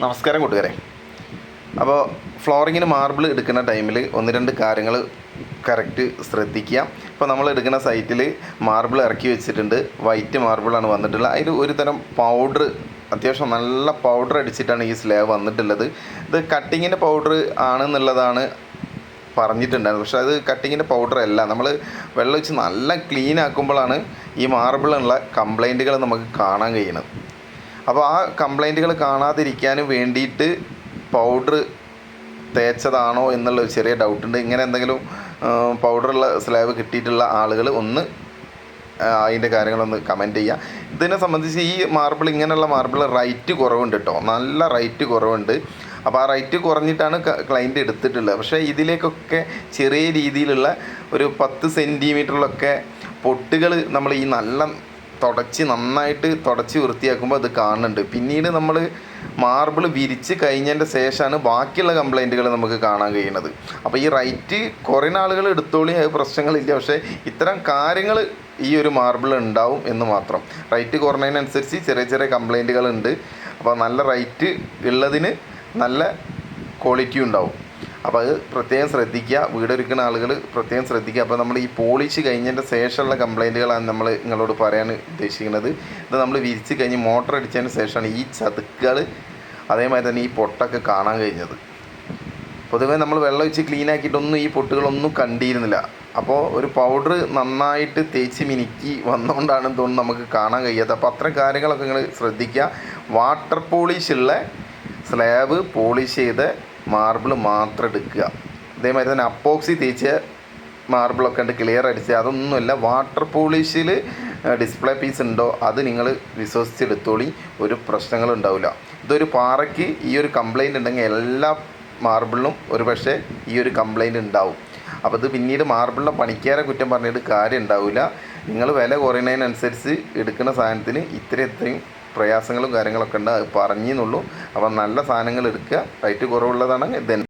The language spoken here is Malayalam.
നമസ്കാരം കൂട്ടുകാരെ. അപ്പോൾ ഫ്ലോറിങ്ങിന് മാർബിൾ എടുക്കുന്ന ടൈമിൽ ഒന്ന് രണ്ട് കാര്യങ്ങൾ കറക്റ്റ് ശ്രദ്ധിക്കുക. ഇപ്പോൾ നമ്മൾ എടുക്കുന്ന സൈറ്റിൽ മാർബിൾ ഇറക്കി വെച്ചിട്ടുണ്ട്. വൈറ്റ് മാർബിളാണ് വന്നിട്ടുള്ളത്. അതിൽ ഒരു തരം പൗഡർ അത്യാവശ്യം നല്ല പൗഡർ അടിച്ചിട്ടാണ് ഈ സ്ലാബ് വന്നിട്ടുള്ളത്. ഇത് കട്ടിങ്ങിന്റെ പൗഡർ ആണെന്നുള്ളതാണ് പറഞ്ഞിട്ടുണ്ടായിരുന്നു പക്ഷേ അത് കട്ടിങ്ങിന്റെ പൗഡർ അല്ല. നമ്മൾ വെള്ളം വെച്ച് നല്ല ക്ലീൻ ആക്കുമ്പോഴാണ് ഈ മാർബിളിനുള്ള കംപ്ലൈന്റുകൾ നമുക്ക് കാണാൻ കഴിയുന്നത്. അപ്പോൾ ആ കംപ്ലൈന്റുകൾ കാണാതിരിക്കാൻ വേണ്ടിയിട്ട് പൗഡർ തേച്ചതാണോ എന്നുള്ള ഒരു ചെറിയ ഡൗട്ടുണ്ട് ഇങ്ങനെ എന്തെങ്കിലും പൗഡറുള്ള സ്ലാബ് കിട്ടിയിട്ടുള്ള ആളുകൾ ഒന്ന് അതിന്റെ കാര്യങ്ങളൊന്ന് കമന്റ് ചെയ്യുക ഇതിനെ സംബന്ധിച്ച് ഈ മാർബിൾ ഇങ്ങനെയുള്ള മാർബിൾ റൈറ്റ് കുറവുണ്ട് കേട്ടോ നല്ല റൈറ്റ് കുറവുണ്ട്. അപ്പോൾ ആ റൈറ്റ് കുറഞ്ഞിട്ടാണ് ക്ലൈന്റ് എടുത്തിട്ടുള്ളത്. പക്ഷേ ഇതിലേക്കൊക്കെ ചെറിയ രീതിയിലുള്ള ഒരു പത്ത് സെന്റിമീറ്ററിലൊക്കെ പൊട്ടുകൾ നമ്മൾ ഈ നല്ല തുടച്ച് നന്നായിട്ട് തുടച്ച് വൃത്തിയാക്കുമ്പോൾ അത് കാണുന്നുണ്ട്. പിന്നീട് നമ്മൾ മാർബിൾ വിരിച്ച് കഴിഞ്ഞതിന്റെ ശേഷമാണ് ബാക്കിയുള്ള കംപ്ലൈന്റുകൾ നമുക്ക് കാണാൻ കഴിയുന്നത്. അപ്പോൾ ഈ റൈറ്റ് കുറേ ആളുകൾ എടുത്തോളി അത് പ്രശ്നങ്ങളില്ല. പക്ഷേ ഇത്തരം കാര്യങ്ങൾ ഈ ഒരു മാർബിൾ ഉണ്ടാവും എന്ന് മാത്രം. റൈറ്റ് കുറഞ്ഞതിനനുസരിച്ച് ചെറിയ ചെറിയ കംപ്ലൈന്റുകൾ ഉണ്ട്. അപ്പോൾ നല്ല റൈറ്റ് ഉള്ളതിന് നല്ല ക്വാളിറ്റി ഉണ്ടാവും. അപ്പോൾ അത് പ്രത്യേകം ശ്രദ്ധിക്കുക. വീടൊരുക്കുന്ന ആളുകൾ പ്രത്യേകം ശ്രദ്ധിക്കുക. അപ്പോൾ നമ്മൾ ഈ പോളിഷ് കഴിഞ്ഞതിന്റെ ശേഷമുള്ള കംപ്ലൈന്റുകളാണ് നമ്മൾ നിങ്ങളോട് പറയാൻ ഉദ്ദേശിക്കുന്നത്. ഇത് നമ്മൾ വിരിച്ച് കഴിഞ്ഞ് മോട്ടർ അടിച്ചതിന് ശേഷമാണ് ഈ ചതുക്കുകൾ അതേമാതിരി തന്നെ ഈ പൊട്ടൊക്കെ കാണാൻ കഴിഞ്ഞത്. പൊതുവേ നമ്മൾ വെള്ളം ഒഴിച്ച് ക്ലീൻ ആക്കിയിട്ടൊന്നും ഈ പൊട്ടുകളൊന്നും കണ്ടിരുന്നില്ല. അപ്പോൾ ഒരു പൗഡർ നന്നായിട്ട് തേച്ച് മിനുക്കി വന്നുകൊണ്ടാണെന്ന് തോന്നുന്നു നമുക്ക് കാണാൻ കഴിയാത്തത്. അപ്പോൾ അത്ര കാര്യങ്ങളൊക്കെ നിങ്ങൾ ശ്രദ്ധിക്കുക. വാട്ടർ പോളിഷ് ഉള്ള സ്ലാബ് പോളിഷ് ചെയ്ത മാർബിൾ മാത്രം എടുക്കുക. അതേമാതിരി തന്നെ അപ്പോക്സി തേച്ച് മാർബിളൊക്കെ ഉണ്ട് ക്ലിയർ അടിച്ച് അതൊന്നുമല്ല വാട്ടർ പോളിഷിൽ ഡിസ്പ്ലേ പീസ് ഉണ്ടോ അത് നിങ്ങൾ വിശ്വസിച്ചെടുത്തോളി. ഒരു പ്രശ്നങ്ങളും ഉണ്ടാവില്ല. ഇതൊരു പാറയ്ക്ക് ഈ ഒരു കംപ്ലൈന്റ് ഉണ്ടെങ്കിൽ എല്ലാ മാർബിളിനും ഒരു പക്ഷേ ഈ ഒരു കംപ്ലൈന്റ് ഉണ്ടാവും. അപ്പോൾ ഇത് പിന്നീട് മാർബിളിലെ പണിക്കാരെ കുറ്റം പറഞ്ഞിട്ട് കാര്യം ഉണ്ടാവില്ല നിങ്ങൾ വില കുറയുന്നതിനനുസരിച്ച് എടുക്കുന്ന സാധനത്തിന് ഇത്ര ഇത്രയും പ്രയാസങ്ങളും കാര്യങ്ങളൊക്കെ ഉണ്ട് അത് പറഞ്ഞെന്നുള്ളൂ. അപ്പം നല്ല സാധനങ്ങൾ എടുക്കുക. റേറ്റ് കുറവുള്ളതാണെങ്കിൽ ഇത്